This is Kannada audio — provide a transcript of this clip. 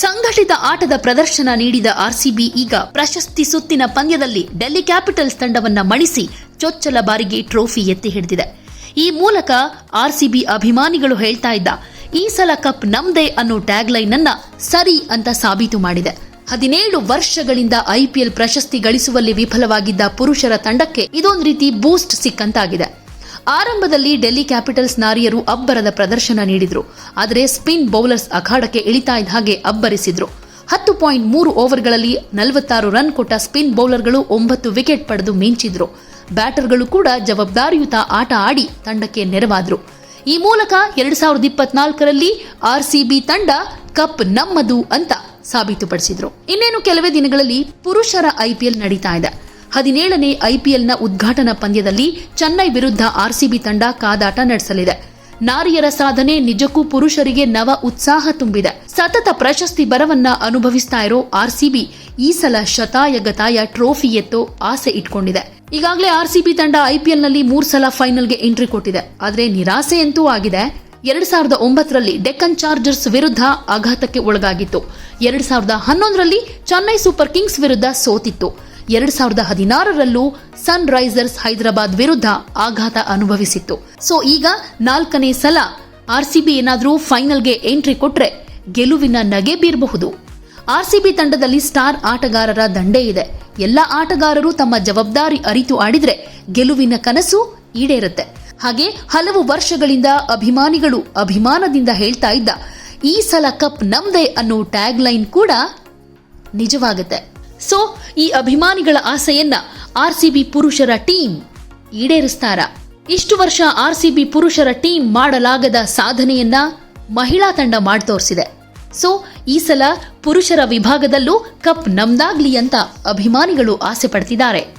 ಸಂಘಟಿತ ಆಟದ ಪ್ರದರ್ಶನ ನೀಡಿದ ಆರ್ಸಿಬಿ ಈಗ ಪ್ರಶಸ್ತಿ ಸುತ್ತಿನ ಪಂದ್ಯದಲ್ಲಿ ಡೆಲ್ಲಿ ಕ್ಯಾಪಿಟಲ್ಸ್ ತಂಡವನ್ನು ಮಣಿಸಿ ಚೊಚ್ಚಲ ಬಾರಿಗೆ ಟ್ರೋಫಿ ಎತ್ತಿ ಹಿಡಿದಿದೆ. ಈ ಮೂಲಕ ಆರ್ಸಿಬಿ ಅಭಿಮಾನಿಗಳು ಹೇಳ್ತಾ ಇದ್ದ, ಈ ಸಲ ಕಪ್ ನಮ್ದೇ ಅನ್ನೋ ಟ್ಯಾಗ್ಲೈನ್ ಅನ್ನ ಸರಿ ಅಂತ ಸಾಬೀತು ಮಾಡಿದೆ. ಹದಿನೇಳು ವರ್ಷಗಳಿಂದ ಐಪಿಎಲ್ ಪ್ರಶಸ್ತಿ ಗಳಿಸುವಲ್ಲಿ ವಿಫಲವಾಗಿದ್ದ ಪುರುಷರ ತಂಡಕ್ಕೆ ಇದೊಂದು ರೀತಿ ಬೂಸ್ಟ್ ಸಿಕ್ಕಂತಾಗಿದೆ. ಆರಂಭದಲ್ಲಿ ಡೆಲ್ಲಿ ಕ್ಯಾಪಿಟಲ್ಸ್ ನಾರಿಯರು ಅಬ್ಬರದ ಪ್ರದರ್ಶನ ನೀಡಿದ್ರು. ಆದರೆ ಸ್ಪಿನ್ ಬೌಲರ್ಸ್ ಅಖಾಡಕ್ಕೆ ಇಳಿತಾ ಇದ್ದ ಹಾಗೆ ಅಬ್ಬರಿಸಿದ್ರು. ಹತ್ತು ಪಾಯಿಂಟ್ ಮೂರು ಓವರ್ಗಳಲ್ಲಿ ನಲವತ್ತಾರು ರನ್ ಕೊಟ್ಟ ಸ್ಪಿನ್ ಬೌಲರ್ಗಳು ಒಂಬತ್ತು ವಿಕೆಟ್ ಪಡೆದು ಮಿಂಚಿದ್ರು. ಬ್ಯಾಟರ್ಗಳು ಕೂಡ ಜವಾಬ್ದಾರಿಯುತ ಆಟ ಆಡಿ ತಂಡಕ್ಕೆ ನೆರವಾದ್ರು. ಈ ಮೂಲಕ ಎರಡು ಸಾವಿರದ ಇಪ್ಪತ್ನಾಲ್ಕರಲ್ಲಿ ಆರ್ಸಿಬಿ ತಂಡ ಕಪ್ ನಮ್ಮದು ಅಂತ ಸಾಬೀತುಪಡಿಸಿದ್ರು. ಇನ್ನೇನು ಕೆಲವೇ ದಿನಗಳಲ್ಲಿ ಪುರುಷರ ಐಪಿಎಲ್ ನಡೀತಾ ಇದೆ. ಹದಿನೇಳನೇ ಐಪಿಎಲ್ನ ಉದ್ಘಾಟನಾ ಪಂದ್ಯದಲ್ಲಿ ಚೆನ್ನೈ ವಿರುದ್ಧ ಆರ್ಸಿಬಿ ತಂಡ ಕಾದಾಟ ನಡೆಸಲಿದೆ. ನಾರಿಯರ ಸಾಧನೆ ನಿಜಕ್ಕೂ ಪುರುಷರಿಗೆ ನವ ಉತ್ಸಾಹ ತುಂಬಿದೆ. ಸತತ ಪ್ರಶಸ್ತಿ ಬರವನ್ನ ಅನುಭವಿಸ್ತಾ ಇರೋ ಆರ್ಸಿಬಿ ಈ ಸಲ ಶತಾಯ ಗತಾಯ ಟ್ರೋಫಿ ಎತ್ತೋ ಆಸೆ ಇಟ್ಕೊಂಡಿದೆ. ಈಗಾಗಲೇ ಆರ್ಸಿಬಿ ತಂಡ ಐಪಿಎಲ್ನಲ್ಲಿ ಮೂರ್ ಸಲ ಫೈನಲ್ಗೆ ಎಂಟ್ರಿ ಕೊಟ್ಟಿದೆ. ಆದರೆ ನಿರಾಸೆಯಂತೂ ಆಗಿದೆ. ಎರಡ್ ಸಾವಿರದ ಒಂಬತ್ತರಲ್ಲಿ ಡೆಕ್ಕನ್ ಚಾರ್ಜರ್ಸ್ ವಿರುದ್ಧ ಆಘಾತಕ್ಕೆ ಒಳಗಾಗಿತ್ತು. ಎರಡ್ ಸಾವಿರದ ಹನ್ನೊಂದರಲ್ಲಿ ಚೆನ್ನೈ ಸೂಪರ್ ಕಿಂಗ್ಸ್ ವಿರುದ್ಧ ಸೋತಿತ್ತು. ಎರಡ್ ಸಾವಿರದ ಹದಿನಾರರಲ್ಲೂ ಸನ್ ರೈಸರ್ಸ್ ಹೈದರಾಬಾದ್ ವಿರುದ್ಧ ಆಘಾತ ಅನುಭವಿಸಿತ್ತು. ಸೊ, ಈಗ ನಾಲ್ಕನೇ ಸಲ ಆರ್ಸಿಬಿ ಏನಾದರೂ ಫೈನಲ್ಗೆ ಎಂಟ್ರಿ ಕೊಟ್ರೆ ಗೆಲುವಿನ ನಗೆ ಬೀರಬಹುದು. ಆರ್ಸಿಬಿ ತಂಡದಲ್ಲಿ ಸ್ಟಾರ್ ಆಟಗಾರರ ದಂಡೆ ಇದೆ. ಎಲ್ಲ ಆಟಗಾರರು ತಮ್ಮ ಜವಾಬ್ದಾರಿ ಅರಿತು ಆಡಿದ್ರೆ ಗೆಲುವಿನ ಕನಸು ಈಡೇರುತ್ತೆ. ಹಾಗೆ ಹಲವು ವರ್ಷಗಳಿಂದ ಅಭಿಮಾನಿಗಳು ಅಭಿಮಾನದಿಂದ ಹೇಳ್ತಾ ಇದ್ದ ಈ ಸಲ ಕಪ್ ನಮ್ದೇ ಅನ್ನೋ ಟ್ಯಾಗ್ ಲೈನ್ ಕೂಡ ನಿಜವಾಗುತ್ತೆ. ಸೊ ಈ ಅಭಿಮಾನಿಗಳ ಆಸೆಯನ್ನ ಆರ್ಸಿಬಿ ಪುರುಷರ ಟೀಮ್ ಈಡೇರಿಸ್ತಾರ. ಇಷ್ಟು ವರ್ಷ ಆರ್ಸಿಬಿ ಪುರುಷರ ಟೀಮ್ ಮಾಡಲಾಗದ ಸಾಧನೆಯನ್ನ ಮಹಿಳಾ ತಂಡ ಮಾಡಿ ತೋರಿಸಿದೆ ಸೊ, ಈ ಸಲ ಪುರುಷರ ವಿಭಾಗದಲ್ಲೂ ಕಪ್ ನಮ್ದಾಗ್ಲಿ ಅಂತ ಅಭಿಮಾನಿಗಳು ಆಸೆ ಪಡ್ತಿದ್ದಾರೆ.